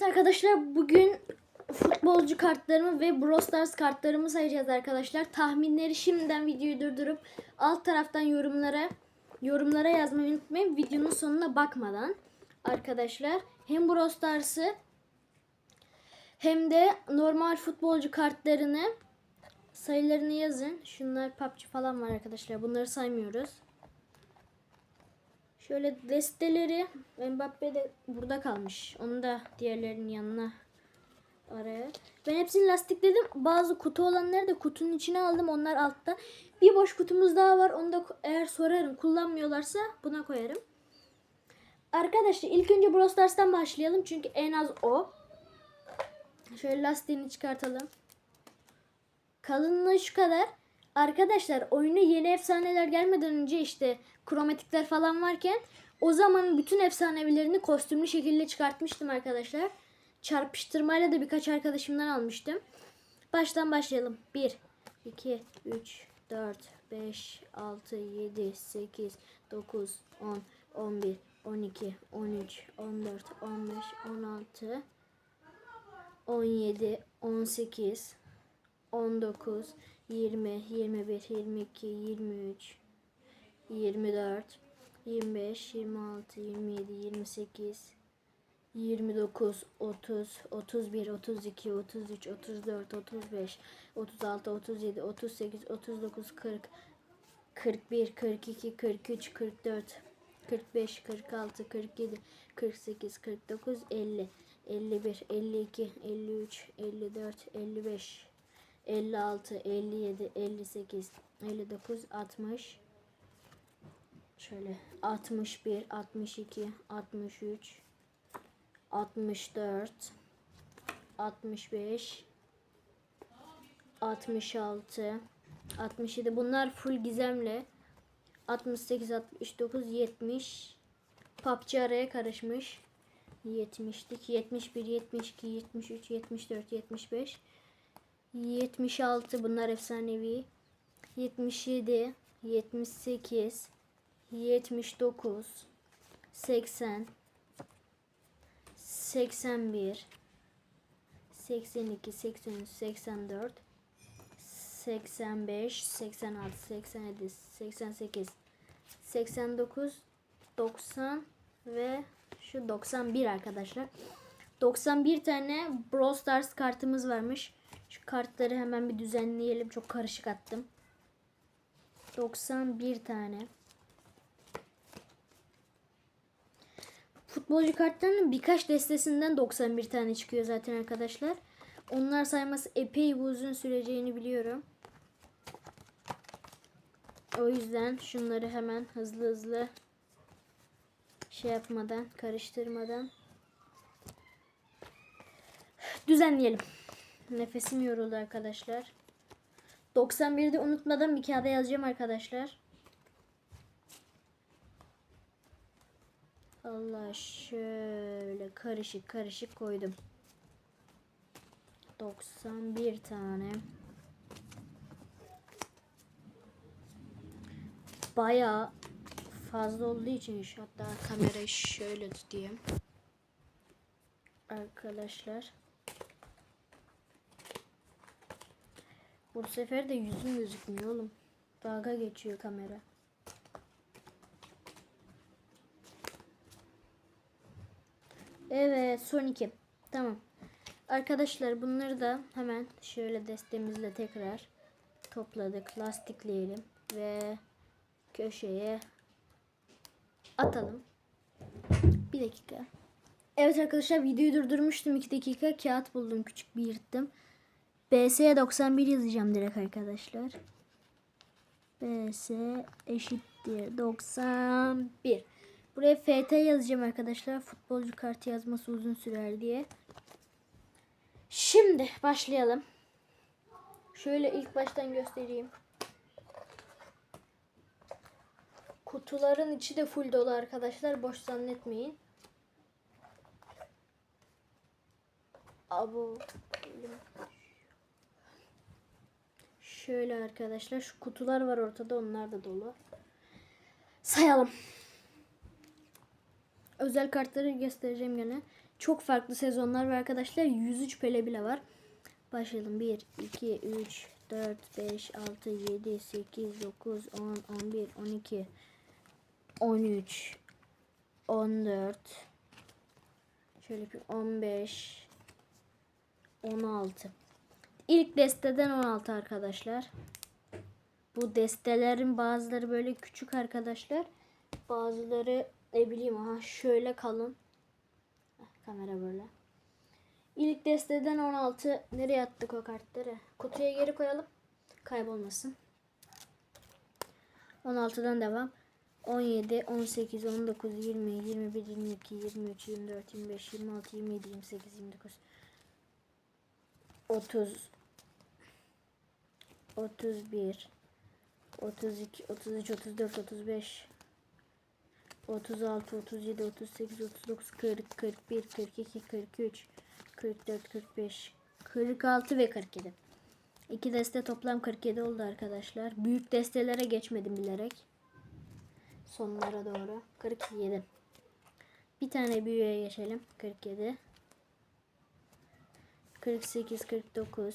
Evet arkadaşlar bugün futbolcu kartlarımı ve Brawl Stars kartlarımı sayacağız arkadaşlar. Tahminleri şimdiden videoyu durdurup alt taraftan yorumlara yorumlara yazmayı unutmayın. Videonun sonuna bakmadan arkadaşlar hem Brawl Stars'ı hem de normal futbolcu kartlarını sayılarını yazın. Şunlar PUBG falan var arkadaşlar. Bunları saymıyoruz. Şöyle desteleri Mbappe de burada kalmış. Onu da diğerlerinin yanına araya. Ben hepsini lastikledim. Bazı kutu olanları da kutunun içine aldım. Onlar altta. Bir boş kutumuz daha var. Onu da eğer sorarım kullanmıyorlarsa buna koyarım. Arkadaşlar ilk önce Brawl Stars'tan başlayalım. Çünkü en az o. Şöyle lastiğini çıkartalım. Kalınlığı şu kadar. Arkadaşlar oyuna yeni efsaneler gelmeden önce işte kromatikler falan varken o zaman bütün efsanevilerini kostümlü şekilde çıkartmıştım arkadaşlar. Çarpıştırmayla da birkaç arkadaşımdan almıştım. Baştan başlayalım. 1, 2, 3, 4, 5, 6, 7, 8, 9, 10, 11, 12, 13, 14, 15, 16, 17, 18, 19, 20, 21, 22, 23, 24, 25, 26, 27, 28, 29, 30, 31, 32, 33, 34, 35, 36, 37, 38, 39, 40, 41, 42, 43, 44, 45, 46, 47, 48, 49, 50, 51, 52, 53, 54, 55, 56, 57, 58, 59, 60. Şöyle 61, 62, 63, 64, 65, 66, 67. Bunlar full gizemle. 68, 69, 70. PUBG araya karışmış. 70'lik, 71, 72, 73, 74, 75. 76 bunlar efsanevi. 77, 78, 79, 80, 81, 82, 83, 84, 85, 86, 87, 88, 89, 90 ve şu 91 arkadaşlar. 91 tane Brawl Stars kartımız varmış. Şu kartları hemen bir düzenleyelim. Çok karışık attım. 91 tane. Futbolcu kartlarının birkaç destesinden 91 tane çıkıyor zaten arkadaşlar. Onlar sayması epey bir uzun süreceğini biliyorum. O yüzden şunları hemen hızlı hızlı şey yapmadan, karıştırmadan düzenleyelim. Nefesim yoruldu arkadaşlar. 91'de unutmadan bir kağıda yazacağım arkadaşlar. Allah şöyle karışık karışık koydum. 91 tane. Bayağı fazla olduğu için hatta kamerayı şöyle tutayım. Arkadaşlar. Bu sefer de yüzüm gözükmüyor oğlum. Dalga geçiyor kamera. Evet son iki. Tamam. Arkadaşlar bunları da hemen şöyle destemizle tekrar topladık. Lastikleyelim ve köşeye atalım. Bir dakika. Evet arkadaşlar videoyu durdurmuştum 2 dakika. Kağıt buldum küçük bir yırttım. BS 91 yazacağım direkt arkadaşlar. BS eşittir 91. Buraya FT yazacağım arkadaşlar. Futbolcu kartı yazması uzun sürer diye. Şimdi başlayalım. Şöyle ilk baştan göstereyim. Kutuların içi de full dolu arkadaşlar. Boş zannetmeyin. Abu. Şöyle arkadaşlar şu kutular var ortada onlar da dolu. Sayalım. Özel kartları göstereceğim gene. çok farklı sezonlar var arkadaşlar. 103 pele bile var. Başlayalım. 1, 2, 3, 4, 5, 6, 7, 8, 9, 10, 11, 12, 13, 14, şöyle bir 15, 16. İlk desteden 16 arkadaşlar. Bu destelerin bazıları böyle küçük arkadaşlar. Bazıları ne bileyim aha şöyle kalın. Heh, Kamera böyle. İlk desteden 16 nereye attık o kartları? Kutuya geri koyalım. Kaybolmasın. 16'dan devam. 17, 18, 19, 20, 21, 22, 23, 24, 25, 26, 27, 28, 29, 30, 31, 32, 33, 34, 35, 36, 37, 38, 39, 40, 41, 42, 43, 44, 45, 46 ve 47. İki deste toplam 47 oldu arkadaşlar. Büyük destelere geçmedim bilerek. Sonlara doğru. 47. Bir tane büyüğe geçelim. 47. 48, 49,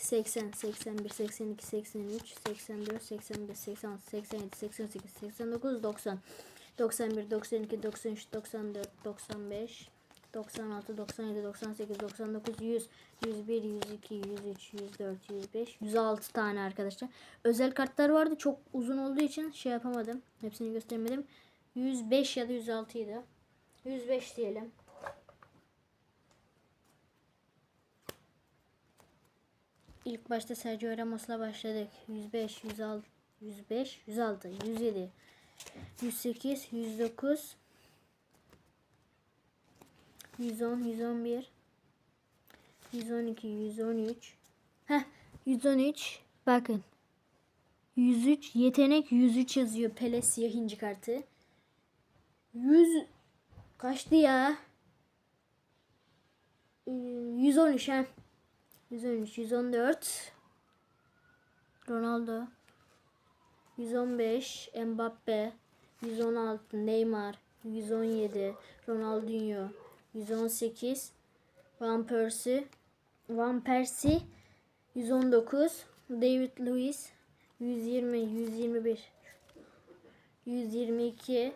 80, 81, 82, 83, 84, 85, 86, 87, 88, 89, 90, 91, 92, 93, 94, 95, 96, 97, 98, 99, 100, 101, 102, 103, 104, 105, 106 tane arkadaşlar. Özel kartlar vardı. Çok uzun olduğu için şey yapamadım. Hepsini göstermedim. 105 ya da 106 idi. 105 diyelim. İlk başta Sergio Ramos'la başladık. 105, 106, 105, 106, 107, 108, 109, 110, 111, 112, 113. Heh, 113. Bakın. 103 yetenek 103 yazıyor Pele siyah inci kartı. 100 kaçtı ya? Ee, 113 ha. 113, 114. Ronaldo. 115 Mbappe. 116 Neymar. 117 Ronaldinho. 118 Van Persie. Van Persie. 119 David Luiz. 120 121 122 123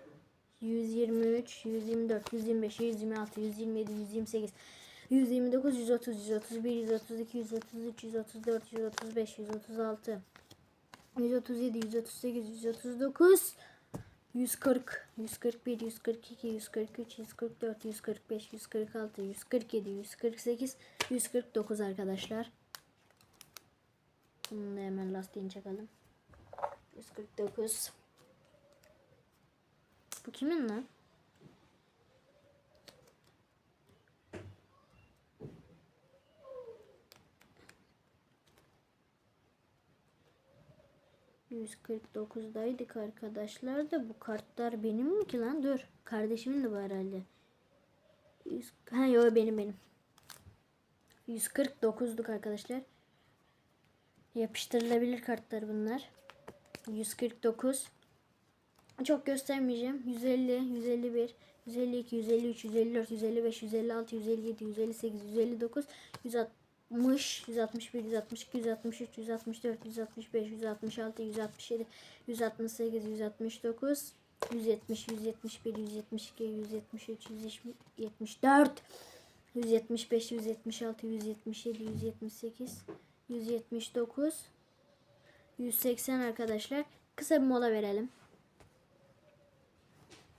124 125 126 127 128 129 130 131 132 133 134 135 136 137 138 139 140 141 142 143 144 145 146 147 148 149 arkadaşlar. Bunu hemen lastiğini çakalım. 149 Bu kimin lan? %149'daydık arkadaşlar da bu kartlar benim mi ki lan? Dur. Kardeşimin de bu herhalde. 100, ha yok benim benim. 149'duk arkadaşlar. Yapıştırılabilir kartlar bunlar. 149. Çok göstermeyeceğim. 150, 151, 152, 153, 154, 155, 156, 157, 158, 159, 160, 161, 162, 163, 164, 165, 166, 167, 168, 169, 170, 171, 172, 173, 174, 175, 176, 177, 178, 179, 180 arkadaşlar. Kısa bir mola verelim.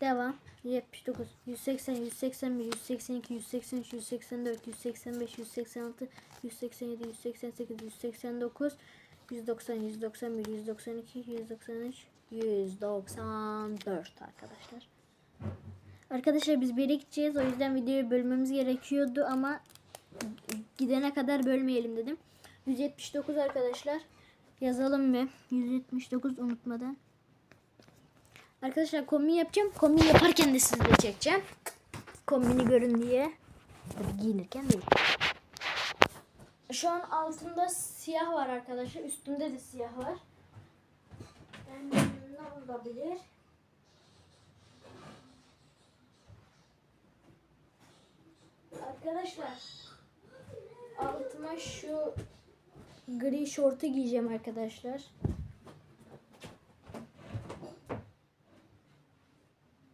Devam. 79, 180, 181, 182, 183, 184, 185, 186, 187, 188, 189, 190, 191, 192, 193, 194 arkadaşlar. Arkadaşlar biz bir gideceğiz. O yüzden videoyu bölmemiz gerekiyordu ama gidene kadar bölmeyelim dedim. 179 arkadaşlar. Yazalım mı? 179 unutmadan. Arkadaşlar kombin yapacağım. Kombin yaparken de sizle çekeceğim. Kombini görün diye. Tabii giyinirken değil. Şu an altımda siyah var arkadaşlar. Üstümde de siyah var. Yani ne olabilir? Arkadaşlar altıma şu gri şortu giyeceğim arkadaşlar.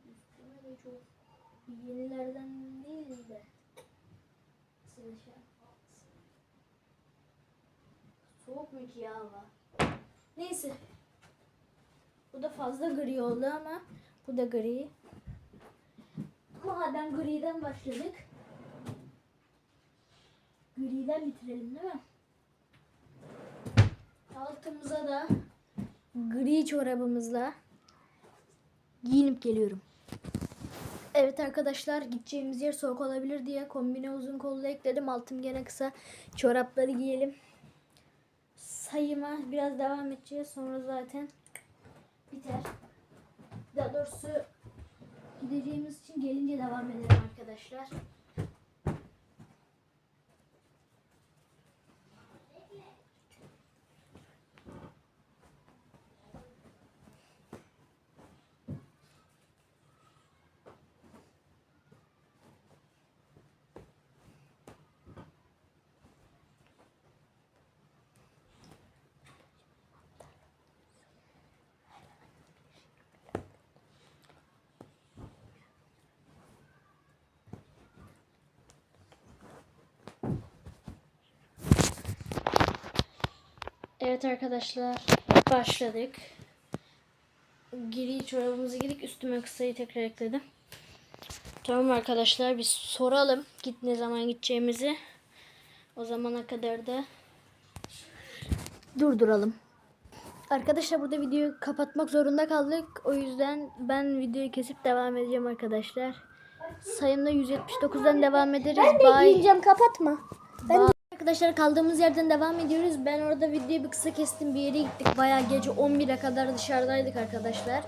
Üstüme de çok yenilerden değil de Sıvışa. Soğuk mu ki ya hava? Neyse. Bu da fazla gri oldu ama bu da gri. Madem griden başladık. Griden bitirelim değil mi? Altımıza da gri çorabımızla giyinip geliyorum. Evet arkadaşlar gideceğimiz yer soğuk olabilir diye kombine uzun kollu ekledim. Altım gene kısa. Çorapları giyelim. Sayıma biraz devam edeceğiz. Sonra zaten biter. Daha doğrusu gideceğimiz için gelince devam edelim arkadaşlar. Evet arkadaşlar başladık. Gri çorabımızı giydik. Üstüme kısayı tekrar ekledim. Tamam arkadaşlar biz soralım. Git ne zaman gideceğimizi. O zamana kadar da durduralım. Arkadaşlar burada videoyu kapatmak zorunda kaldık. O yüzden ben videoyu kesip devam edeceğim arkadaşlar. Sayımda 179'dan devam ederiz. Ben de Bye. giyineceğim kapatma. Ben Arkadaşlar kaldığımız yerden devam ediyoruz. Ben orada videoyu bir kısa kestim. Bir yere gittik. Bayağı gece 11'e kadar dışarıdaydık arkadaşlar.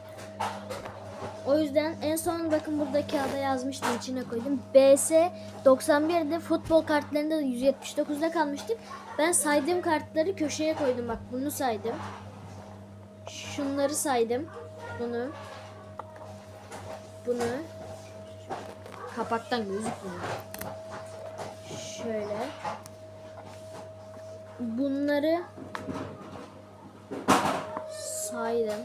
O yüzden en son bakın burada kağıda yazmıştım içine koydum. BS 91'de futbol kartlarında da 179'da kalmıştık. Ben saydığım kartları köşeye koydum. Bak bunu saydım. Şunları saydım. Bunu. Bunu. Kapaktan gözükmüyor. Şöyle. Bunları saydım.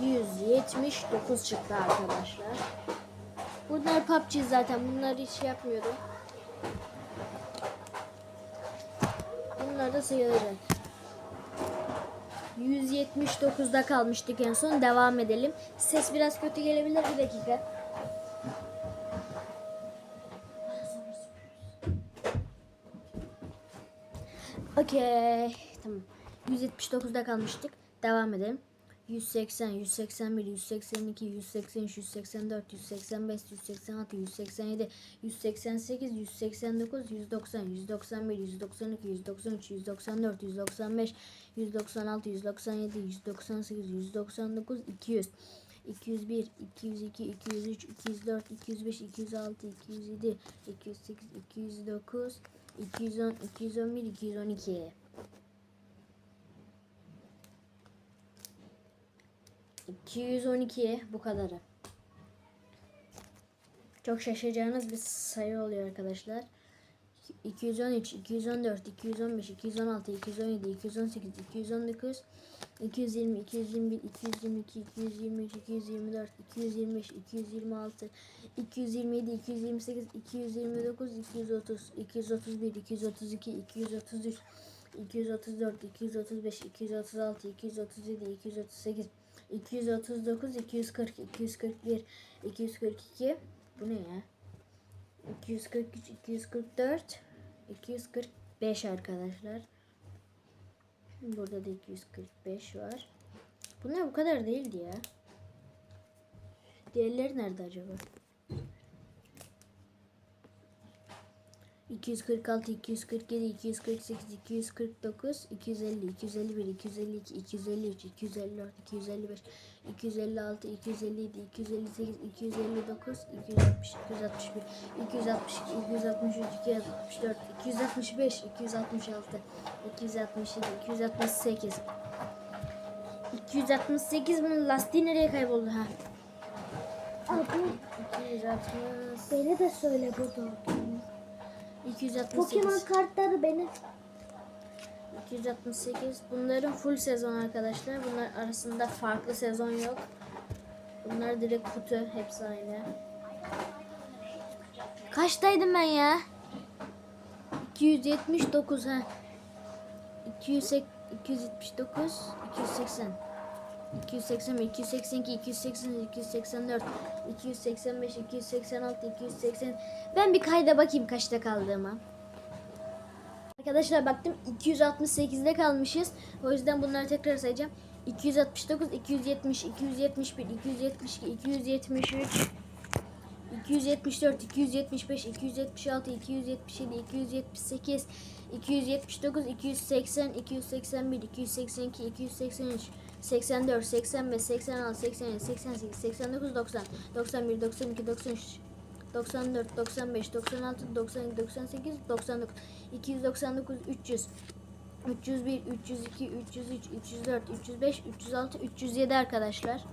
179 çıktı arkadaşlar. Bunlar PUBG zaten. Bunları hiç yapmıyorum. Bunlar da sayılacak. 179'da kalmıştık en son. Devam edelim. Ses biraz kötü gelebilir. Bir dakika. Okey. Tamam. 179'da kalmıştık. Devam edelim. 180, 181, 182, 183, 184, 185, 186, 187, 188, 189, 190, 191, 192, 193, 194, 195, 196, 197, 198, 199, 200. 201, 202, 203, 204, 205, 206, 207, 208, 209, 210, 211, 212. 212 bu kadarı. Çok şaşıracağınız bir sayı oluyor arkadaşlar. 213, 214, 215, 216, 217, 218, 219, 220, 221, 222, 223, 224, 225, 226, 227, 228, 229, 230, 231, 232, 233, 234, 235, 236, 237, 238, 239, 240, 241, 242. Bu ne ya? 243, 244, 245 arkadaşlar. Burada da 245 var. Bunlar bu kadar değildi ya. Diğerleri nerede acaba? 246, 247, 248, 249, 250, 251, 252, 253, 254, 255, 256, 257, 258, 259, 260, 261, 262, 263, 264, 265, 266, 267, 268. 268 bunun lastiği nereye kayboldu ha? Abi 260 beni de söyle burada olduğunu. 268 Pokemon kartları beni. 268 bunların full sezon arkadaşlar. Bunlar arasında farklı sezon yok. Bunlar direkt kutu hepsi aynı. Kaçtaydım ben ya? 279 ha. 200 279 280 280 282 280 284 285 286 280 Ben bir kayda bakayım kaçta kaldığıma. Arkadaşlar baktım 268'de kalmışız. O yüzden bunları tekrar sayacağım. 269, 270, 271, 272, 273, 274, 275, 276, 277, 278, 279, 280, 281, 282, 283, 84, 85, 86, 87, 88, 89, 90, 91, 92, 93, 94, 95, 96, 97, 98, 99, 299, 300, 301, 302, 303, 304, 305, 306, 307 arkadaşlar.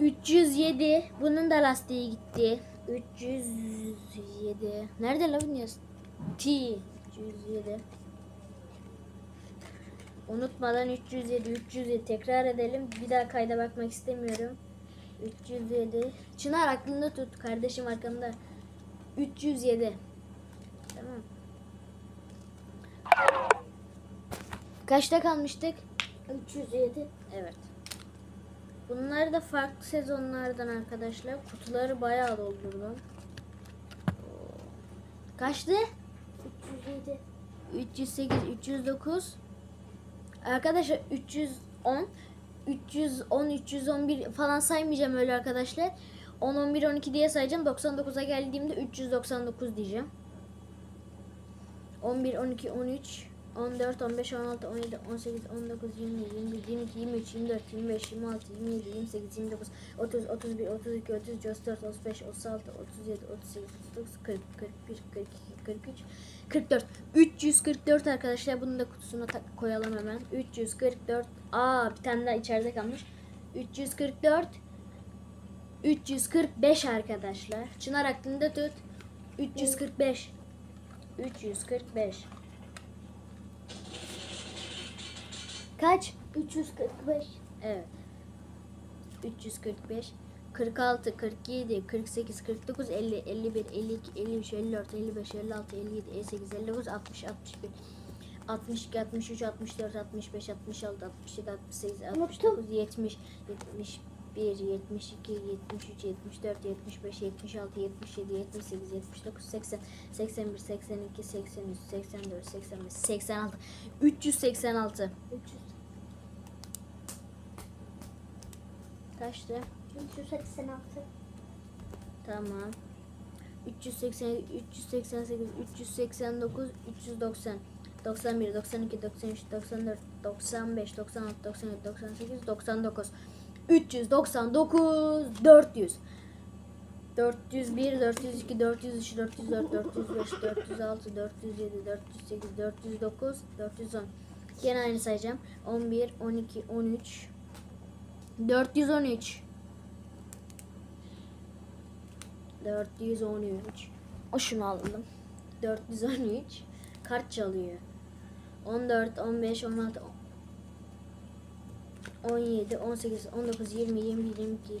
307. Bunun da lastiği gitti. 307. Nerede la bu? T. 307. Unutmadan 307, 307 tekrar edelim. Bir daha kayda bakmak istemiyorum. 307. Çınar aklında tut. Kardeşim arkamda. 307. Tamam. Kaçta kalmıştık? 307. Evet. Bunlar da farklı sezonlardan arkadaşlar. Kutuları bayağı doldurdum. Kaçtı? 307. 308, 309. Arkadaşlar 310, 310, 311 falan saymayacağım öyle arkadaşlar. 10, 11, 12 diye sayacağım. 99'a geldiğimde 399 diyeceğim. 11, 12, 13, 14, 15, 16, 17, 18, 19, 20, 21, 22, 23, 24, 25, 26, 27, 28, 29, 30, 31, 32, 33, 34, 35, 36, 37, 38, 39, 40, 41, 42, 43, 44. 344 arkadaşlar. Bunu da kutusuna koyalım hemen. 344. Aa bir tane daha içeride kalmış. 344. 345 arkadaşlar. Çınar aklında tut. 345. 345. Kaç? 345. Evet. 345 46 47 48 49 50 51 52 53 54 55 56 57 58 59 60 61 62 63 64 65 66 67 68 69 70 71 72 73 74 75 76 77 78 79 80 81 82 83 84 85 86 386 300. kaçtı? 386. Tamam. 380, 388, 389, 390, 91, 92, 93, 94, 95, 96, 97, 98, 99, 399, 400. 401, 402, 403, 404, 405, 406, 407, 408, 409, 410. Gene aynı sayacağım. 11, 12, 13, 413. 413. O şunu alalım. 413. Kart çalıyor. 14, 15, 16, 17, 18, 19, 20, 21, 22,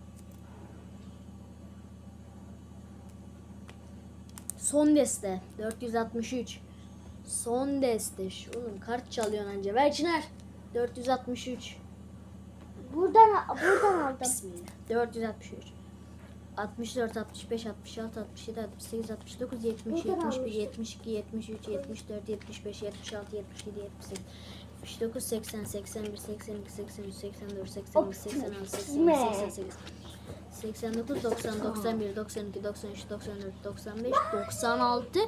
Son deste 463. Son deste. Şu- Oğlum kart çalıyorsun anca. Ver Çınar. 463. Buradan buradan aldım. Bismillah. 463. 64, 65, 66, 67, 68, 69, 70, Buradan 71, almıştım. 72, 73, 74, 75, 76, 77, 78, 79, 80, 81, 82, 83, 84, 85, 86, 87, 88, 89, 90, 91, 92, 93, 94, 95, 96,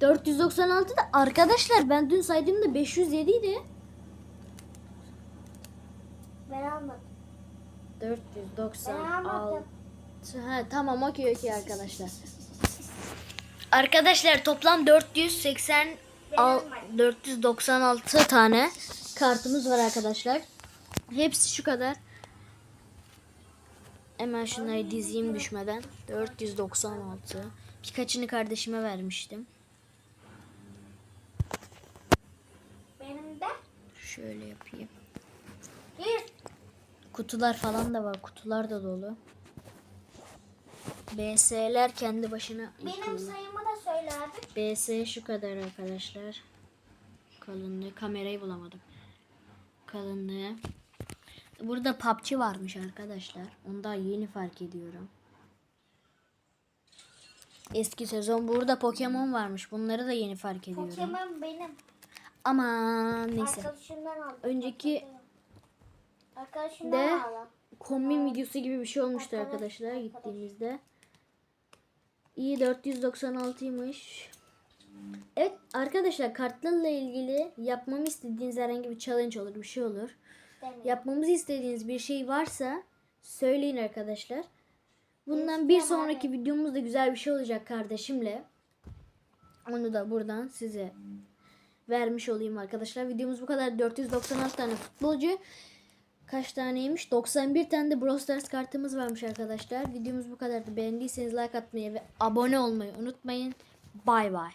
496 da arkadaşlar ben dün saydığımda 507 idi. Ben almadım. Ben 496 almadım. Ha, tamam okey okey arkadaşlar. Arkadaşlar toplam 480 al- 496 tane kartımız var arkadaşlar. Hepsi şu kadar. Hemen şunları dizeyim düşmeden. 496. Birkaçını kardeşime vermiştim. Benim de Şöyle yapayım. bir. Kutular falan da var. Kutular da dolu. BS'ler kendi başına Benim yıkıldı. sayımı da söyle abi. BS şu kadar arkadaşlar. Kalınlığı. Kamerayı bulamadım. Kalınlığı. Burada PUBG varmış arkadaşlar. Onu daha yeni fark ediyorum. Eski sezon. Burada Pokemon varmış. Bunları da yeni fark ediyorum. Pokemon benim. Aman neyse. Arkadaşımdan aldım. Önceki Arkadaşımdan de aldım. kombin videosu gibi bir şey olmuştu Arkadaş- arkadaşlar arkadaş. gittiğimizde. İyi 496'ymış. Evet arkadaşlar kartlarla ilgili yapmamı istediğiniz herhangi bir challenge olur bir şey olur. Demiyorum. Yapmamızı istediğiniz bir şey varsa söyleyin arkadaşlar. Bundan bir sonraki videomuzda güzel bir şey olacak kardeşimle. Onu da buradan size vermiş olayım arkadaşlar. Videomuz bu kadar. 496 tane futbolcu. Kaç taneymiş? 91 tane de Brawl Stars kartımız varmış arkadaşlar. Videomuz bu kadardı. Beğendiyseniz like atmayı ve abone olmayı unutmayın. Bay bay.